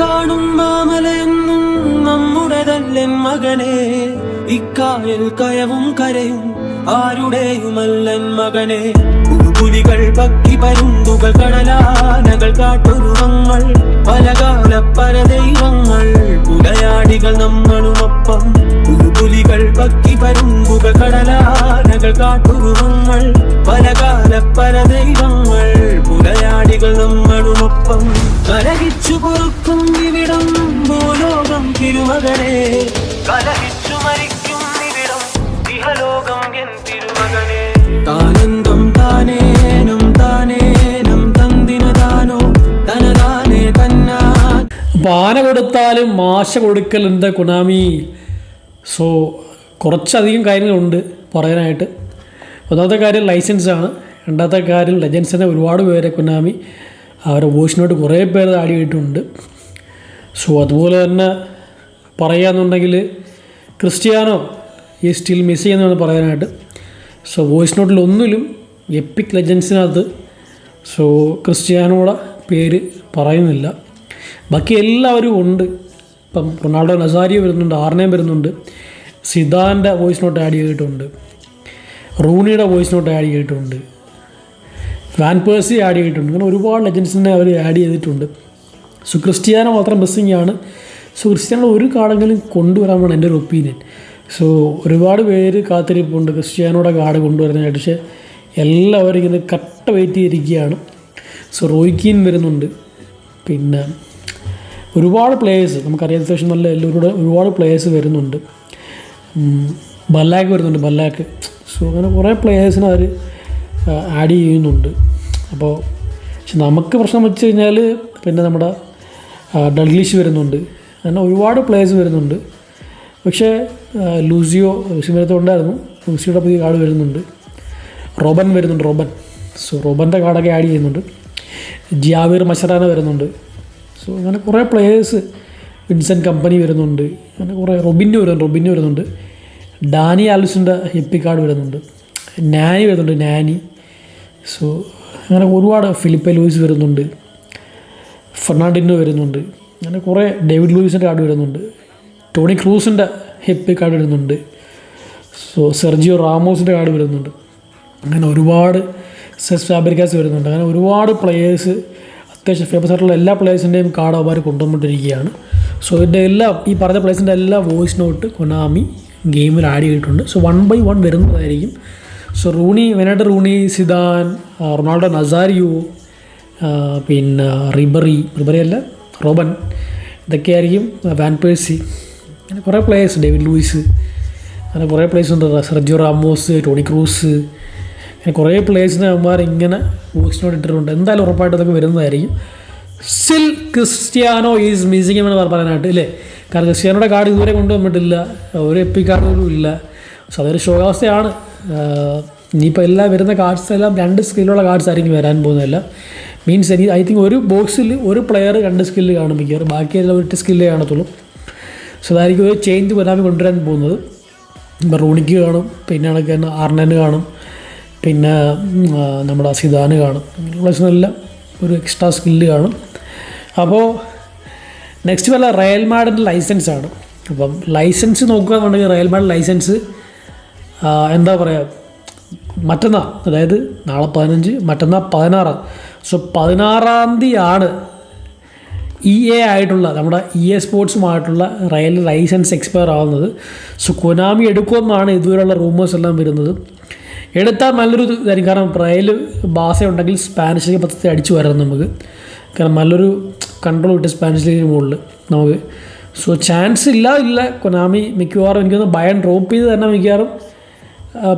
കാണും മാമലയെന്നും തന്നെ മകനെ. ഇക്കായൽ കയവും കരയും ആരുടെയുമല്ലൻ മകനെ. പുലികൾ പക്കി പരുന്തുകൾ കടലാനകൾ കാട്ടുരുവങ്ങൾ പലകാല പല ദൈവങ്ങൾ പുലയാടികൾ നമ്മളുമൊപ്പം. പുലികൾ പക്കി പരുന്തുകൾ കടലാനകൾ കാട്ടുരുവങ്ങൾ പലകാല പരദൈവങ്ങൾ പുലയാടികൾ താനന്തം താനേനും താനേനം തന്നാ. കൊടുത്താലും മാശ കൊടുക്കലുണ്ട് കുനാമി. സോ കുറച്ചധികം കാര്യങ്ങളുണ്ട് പറയാനായിട്ട്. ഒന്നാമത്തെ കാര്യം ലൈസൻസാണ്. രണ്ടാമത്തെ കാര്യം ലജൻസിനെ ഒരുപാട് പേരെ കുനാമി. അവരെ വോയിസ് കുറേ പേര് ആടിയിട്ടുണ്ട് സോ അതുപോലെ തന്നെ പറയുകയെന്നുണ്ടെങ്കിൽ ക്രിസ്ത്യാനോ ഈ സ്റ്റിൽ മിസ് ചെയ്യുന്നതാണ് പറയാനായിട്ട്. സോ വോയിസ് നോട്ടിൽ ഒന്നിലും എപ്പിക് ലെജൻസിനകത്ത് സോ ക്രിസ്ത്യാനോടെ പേര് പറയുന്നില്ല. ബാക്കി എല്ലാവരും ഉണ്ട്. ഇപ്പം റൊണാൾഡോ നസാരിയോ വരുന്നുണ്ട് ആർനേം വരുന്നുണ്ട്. സിദാന്റെ വോയിസ് നോട്ട് ആഡ് ചെയ്തിട്ടുണ്ട്. റൂണിയുടെ വോയിസ് നോട്ട് ആഡ് ചെയ്തിട്ടുണ്ട്. വാൻ പേഴ്സി ആഡ് ചെയ്തിട്ടുണ്ട്. അങ്ങനെ ഒരുപാട് ലെജൻസിനെ അവർ ആഡ് ചെയ്തിട്ടുണ്ട്. സോ ക്രിസ്ത്യാനോ മാത്രം മിസ്സിങ് ആണ്. സോ ക്രിസ്ത്യാനോ ഒരു കാർഡെങ്കിലും കൊണ്ടുവരാൻ വേണം എന്റെ ഒരു ഒപ്പീനിയൻ സോ ഒരുപാട് പേര് കാത്തിരിപ്പുണ്ട്. ക്രിസ്ത്യാനോടെ കാർഡ് കൊണ്ടുവരാനായിട്ട് പക്ഷേ എല്ലാവരും ഇങ്ങനെ കട്ട വെയിറ്റ് ചെയ്തിരിക്കുകയാണ്. സോ റോയ്ക്കീൻ വരുന്നുണ്ട്. പിന്നെ ഒരുപാട് പ്ലേയേഴ്സ് നമുക്കറിയാം അത്യാവശ്യം നല്ല എല്ലാവരുടെ ഒരുപാട് പ്ലേയേഴ്സ് വരുന്നുണ്ട്. ബല്ലാക്ക് വരുന്നുണ്ട് ബല്ലാക്ക്. സോ അങ്ങനെ കുറേ പ്ലേയേഴ്സിനെ അവർ ആഡ് ചെയ്യുന്നുണ്ട്. അപ്പോൾ പക്ഷെ നമുക്ക് പ്രശ്നം വെച്ച് കഴിഞ്ഞാൽ പിന്നെ നമ്മുടെ ഡൽഹിഷ് വരുന്നുണ്ട്. അങ്ങനെ ഒരുപാട് പ്ലേയേഴ്സ് വരുന്നുണ്ട്. പക്ഷേ ലൂസിയോ ലൂസിമരത്തോ ഉണ്ടായിരുന്നു ലൂസിയുടെ പുതിയ കാർഡ് വരുന്നുണ്ട്. റോബൻ വരുന്നുണ്ട് റോബൻ. സോ റോബന്റെ കാർഡൊക്കെ ആഡ് ചെയ്യുന്നുണ്ട്. ജിയാവീർ മഷറാന വരുന്നുണ്ട്. സോ അങ്ങനെ കുറേ പ്ലെയേഴ്സ് വിൻസെന്റ് കമ്പനി വരുന്നുണ്ട്. അങ്ങനെ കുറേ റൊബിന് വരുന്നുണ്ട് റൊബിന് വരുന്നുണ്ട്. ഡാനി ആൽസിന്റെ ഹിപ്പി കാർഡ് വരുന്നുണ്ട്. നാനി വരുന്നുണ്ട് നാനി. സോ അങ്ങനെ ഒരുപാട് ഫിലിപ്പെ ലൂയിസ് വരുന്നുണ്ട്. ഫെർണാണ്ടിനോ വരുന്നുണ്ട്. അങ്ങനെ കുറേ ഡേവിഡ് ലൂയിസിന്റെ കാർഡ് വരുന്നുണ്ട്. ടോണി ക്രൂസിന്റെ ഹെപ്പി കാർഡ് വരുന്നുണ്ട്. സോ സെർജിയോ റാമോസിന്റെ കാർഡ് വരുന്നുണ്ട്. അങ്ങനെ ഒരുപാട് സെസ് ഫാബ്രിക്കാസ് വരുന്നുണ്ട്. അങ്ങനെ ഒരുപാട് പ്ലെയേഴ്സ് അത്യാവശ്യം ഫേമസ് ആയിട്ടുള്ള എല്ലാ പ്ലേയേഴ്സിന്റെയും കാർഡ് അവർ കൊണ്ടുവന്നിട്ടിരിക്കുകയാണ്. സോ ഇതിന്റെ എല്ലാ ഈ പറഞ്ഞ പ്ലെയേഴ്സിന്റെ എല്ലാ വോയിസ് നോട്ട് കൊനാമി ഗെയിമിൽ ആഡ് ചെയ്തിട്ടുണ്ട്. സോ വൺ ബൈ വൺ വരുന്നതായിരിക്കും. സോ റൂണി മെയിനായിട്ട് റൂണി സിദാൻ റൊണാൾഡോ നസാരിയോ പിന്നെ റിബറി റിബറി അല്ല റോബൻ ഇതൊക്കെയായിരിക്കും വാൻ പേഴ്സി അങ്ങനെ കുറേ പ്ലേയേഴ്സ് ഡേവിഡ് ലൂയിസ് അങ്ങനെ കുറേ പ്ലേയേഴ്സ് ഉണ്ട്. സെർജിയോ റാമോസ് ടോണി ക്രൂസ് അങ്ങനെ കുറേ പ്ലേയേഴ്സിനെ അവന്മാർ ഇങ്ങനെ ബോക്സിനോട് ഇട്ടിട്ടുണ്ട്. എന്തായാലും ഉറപ്പായിട്ട് അതൊക്കെ വരുന്നതായിരിക്കും. സിൽ ക്രിസ്ത്യാനോ ഈസ് മിസ്സിംഗ് എന്ന് പറയാനായിട്ട് ഇല്ലേ? കാരണം ക്രിസ്ത്യാനോയുടെ കാർഡ് ഇതുവരെ കൊണ്ടുവന്നിട്ടില്ല. ഒരു എപ്പി കാർഡ് പോലും ഇല്ല. പക്ഷെ അതൊരു ശോകാവസ്ഥയാണ് ഇനിയിപ്പോൾ എല്ലാ വരുന്ന കാർഡ്സ് എല്ലാം രണ്ട് സ്കില്ലുള്ള കാർഡ്സ് ആയിരിക്കും വരാൻ പോകുന്നതല്ല. മീൻസ് എനിക്ക് ഐ തിങ്ക് ഒരു ബോക്സിൽ ഒരു പ്ലെയർ രണ്ട് സ്കില്ല് കാണും മിക്കവാറും. ബാക്കിയെല്ലാം ഒരു സ്കില്ലേ കാണത്തുള്ളൂ. സോ അതായിരിക്കും ഒരു ചേഞ്ച് കൊനാമി കൊണ്ടുവരാൻ പോകുന്നത്. ഇപ്പം റൂണിക്ക് കാണും പിന്നെ കണക്ക് തന്നെ അർണന് കാണും പിന്നെ നമ്മുടെ അസിദാന് കാണും. പ്ലേസിനെല്ലാം ഒരു എക്സ്ട്രാ സ്കില്ല് കാണും. അപ്പോൾ നെക്സ്റ്റ് വല്ല റയൽ മാഡിന്റെ ലൈസൻസ് ആണ്. അപ്പം ലൈസൻസ് നോക്കുകയാണെന്നുണ്ടെങ്കിൽ റയൽ മാഡ് ലൈസൻസ് എന്താ പറയുക മറ്റന്നാൾ അതായത് നാളെ പതിനഞ്ച് മറ്റന്നാൾ പതിനാറാം. സോ പതിനാറാം തീയതിയാണ് ഇ എ ആയിട്ടുള്ള നമ്മുടെ ഇ എ സ്പോർട്സുമായിട്ടുള്ള റയൽ ലൈസൻസ് എക്സ്പയർ ആവുന്നത്. സോ കൊനാമി എടുക്കുമെന്നാണ് ഇതുവരെയുള്ള റൂമേഴ്സ് എല്ലാം വരുന്നത്. എടുത്താൽ നല്ലൊരു ഇതായിരിക്കും. കാരണം റയൽ ബാസ ഉണ്ടെങ്കിൽ സ്പാനിഷ് ലീഗ് പത്രത്തിൽ അടിച്ചു വരാം നമുക്ക്. കാരണം നല്ലൊരു കൺട്രോൾ കിട്ടും സ്പാനിഷ് ലീഗിന് മുകളിൽ നമുക്ക്. സോ ചാൻസ് ഇല്ല ഇല്ല. കൊനാമി മിക്കവാറും എനിക്കൊന്ന് ഭയം ഡ്രോപ്പ് ചെയ്ത് തന്നെ മിക്കവാറും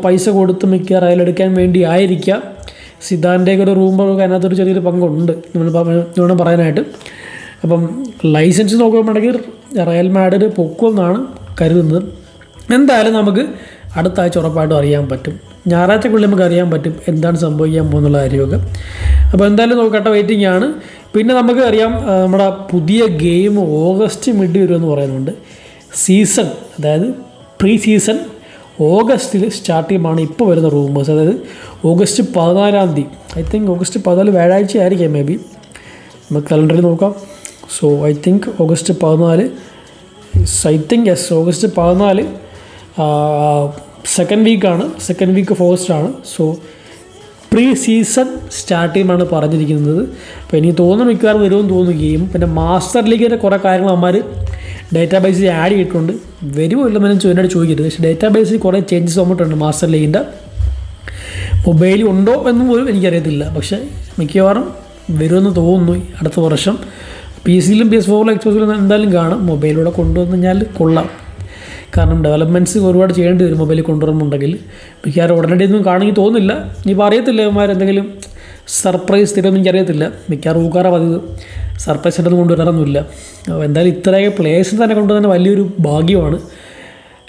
പൈസ കൊടുത്ത് മിക്ക റയൽ എടുക്കാൻ വേണ്ടി ആയിരിക്കാം. സിദ്ധാന്റെയൊക്കെ ഒരു റൂമൊക്കെ അതിനകത്തൊരു ചെറിയൊരു പങ്കുണ്ട്. നമ്മൾ പറയാനായിട്ട്. അപ്പം ലൈസൻസ് നോക്കുകയാണെങ്കിൽ റയൽ മാഡിന് പൊക്കുമെന്നാണ് കരുതുന്നത്. എന്തായാലും നമുക്ക് അടുത്ത ആഴ്ച ഉറപ്പായിട്ടും അറിയാൻ പറ്റും. ഞായറാഴ്ചക്കുള്ളിൽ നമുക്ക് അറിയാൻ പറ്റും എന്താണ് സംഭവിക്കാൻ പോകുന്നുള്ള കാര്യമൊക്കെ. അപ്പോൾ എന്തായാലും നോക്കട്ടെ വെയിറ്റിംഗ് ആണ്. പിന്നെ നമുക്ക് അറിയാം നമ്മുടെ പുതിയ ഗെയിം ഓഗസ്റ്റ് മിഡ് വരുമെന്ന് പറയുന്നുണ്ട്. സീസൺ അതായത് പ്രീ സീസൺ ഓഗസ്റ്റിൽ സ്റ്റാർട്ട് ചെയ്യുമ്പോൾ ഇപ്പോൾ വരുന്ന റൂമേഴ്സ് അതായത് ഓഗസ്റ്റ് പതിനാലാം തീയതി. ഐ തിങ്ക് ഓഗസ്റ്റ് പതിനാല് വ്യാഴാഴ്ച ആയിരിക്കാം മേ ബി നമുക്ക് കലണ്ടറിൽ നോക്കാം. സോ ഐ തിങ്ക് ഓഗസ്റ്റ് പതിനാല്. ഐ തിങ്ക് യെസ് ഓഗസ്റ്റ് പതിനാല്. സെക്കൻഡ് വീക്കാണ് സെക്കൻഡ് വീക്ക് ഓഫ് ഓഗസ്റ്റ് ആണ്. സോ പ്രീ സീസൺ സ്റ്റാർട്ട് ചെയ്യുമെന്നാണ് പറഞ്ഞിരിക്കുന്നത്. അപ്പോൾ എനിക്ക് തോന്നുന്നു മിക്കവാറും വരുമെന്ന് തോന്നുന്നു ഗെയിം പിന്നെ മാസ്റ്റർ ലീഗിന്റെ കുറേ കാര്യങ്ങൾ അവന്മാർ ഡേറ്റാ ബേസിൽ ആഡ് ചെയ്തിട്ടുണ്ട്. വരുമോ ഇല്ലെന്ന് എന്നോട് ചോദിക്കരുത്. പക്ഷേ ഡേറ്റാ ബേസിൽ കുറേ ചേഞ്ചസ് വന്നിട്ടുണ്ട് മാസ്റ്റർ ലീഗിന്റെ മൊബൈലിൽ ഉണ്ടോ എന്നും പോലും എനിക്കറിയത്തില്ല. പക്ഷേ മിക്കവാറും വരുമെന്ന് തോന്നുന്നു അടുത്ത വർഷം. പി സിയിലും പി എസ് ഫോറിലും എക്സ്പോസിലും എന്തായാലും കാണും. മൊബൈലിലൂടെ കൊണ്ടുവന്നു കഴിഞ്ഞാൽ കൊള്ളാം. കാരണം ഡെവലപ്മെന്റ്സ് ഒരുപാട് ചെയ്യേണ്ടി വരും മൊബൈലിൽ കൊണ്ടുവരുന്നുണ്ടെങ്കിൽ. മിക്കവാറും ഉടനടി ഒന്നും കാണുമെങ്കിൽ തോന്നുന്നില്ല. ഇനിയിപ്പോൾ അറിയത്തില്ല ഇവന്മാർ എന്തെങ്കിലും സർപ്രൈസ് തരുമെന്ന് എനിക്കറിയത്തില്ല. മിക്കവാറും ഊക്കാറ പതിവ്. സർപ്രൈസ് ആയിട്ടൊന്നും കൊണ്ടുവരാറൊന്നുമില്ല. അപ്പോൾ എന്തായാലും ഇത്രയൊക്കെ പ്ലേസിന് തന്നെ കൊണ്ടുവരുന്ന വലിയൊരു ഭാഗ്യമാണ്.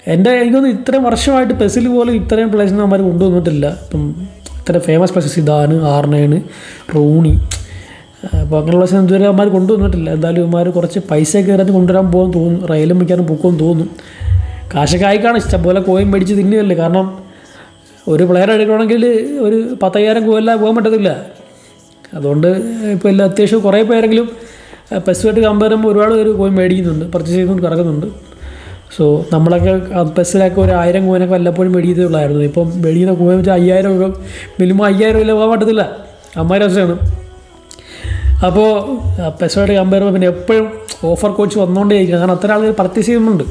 എന്റെ എനിക്കൊന്നും ഇത്രയും വർഷമായിട്ട് പെസിൽ പോലും ഇത്രയും പ്ലേസിന് അവന്മാർ കൊണ്ടുവന്നിട്ടില്ല. ഇപ്പം ഇത്ര ഫേമസ് പ്ലേസ് ഇതാണ് ആർണേണ് റൂണി അപ്പോൾ അങ്ങനെയുള്ള സ്ഥലം ഇതുവരെ അവന്മാർ കൊണ്ടുവന്നിട്ടില്ല. എന്തായാലും ഇവന്മാർ കുറച്ച് പൈസ കയറി കൊണ്ടുവരാൻ പോകും തോന്നുന്നു. റെയിലും മിക്കാനും പൊക്കുമെന്ന് തോന്നും കാശൊക്കെ ആയിക്കാണ് ഇഷ്ടംപോലെ കോയിൻ മേടിച്ച് തിന്നുകയല്ലേ? കാരണം ഒരു പ്ലെയർ എടുക്കണമെങ്കിൽ ഒരു പത്തയ്യായിരം കോയില്ല പോകാൻ പറ്റത്തില്ല. അതുകൊണ്ട് ഇപ്പോൾ എല്ലാം അത്യാവശ്യം കുറേ പേരെങ്കിലും പെസ്സുമായിട്ട് കമ്പയർ ചെയ്യുമ്പോൾ ഒരുപാട് പേര് കോയിൻ മേടിക്കുന്നുണ്ട്. പർച്ചേസ് ചെയ്യുന്നുണ്ട് കിടക്കുന്നുണ്ട് സോ നമ്മളൊക്കെ പെസ്സിലൊക്കെ ഒരു ആയിരം കോയിനൊക്കെ വല്ലപ്പോഴും മേടിക്കത്തേ ഉള്ളായിരുന്നു. ഇപ്പം മേടിക്കുന്ന കോയിൻ വെച്ചാൽ അയ്യായിരം മിനിമം അയ്യായിരം രൂപ പോകാൻ പറ്റത്തില്ല. അമ്മായിരം അവസ്ഥയാണ് അപ്പോൾ പെസോയുടെ കമ്പയർ ചെയ്യുമ്പോൾ പിന്നെ എപ്പോഴും ഓഫർ കോച്ച് വന്നുകൊണ്ടേ ഇരിക്കും. കാരണം അത്ര ആളുകൾ പർച്ചേസ് ചെയ്യുന്നുണ്ട്.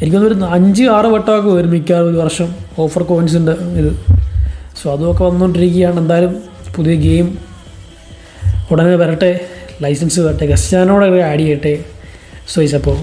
എനിക്കൊന്നൊരു അഞ്ച് ആറ് വട്ടമൊക്കെ വരും മിക്കവാറും ഒരു വർഷം ഓഫർ കോയിൻസിന്റെ ഇത്. സോ അതുമൊക്കെ വന്നുകൊണ്ടിരിക്കുകയാണ് എന്തായാലും പുതിയ ഗെയിം ഉടനെ വരട്ടെ. ലൈസൻസ് വരട്ടെ. ഗസ്റ്റാനോടെ ആഡ് ചെയ്യട്ടെ സോ ഈസ് അപ്പോൾ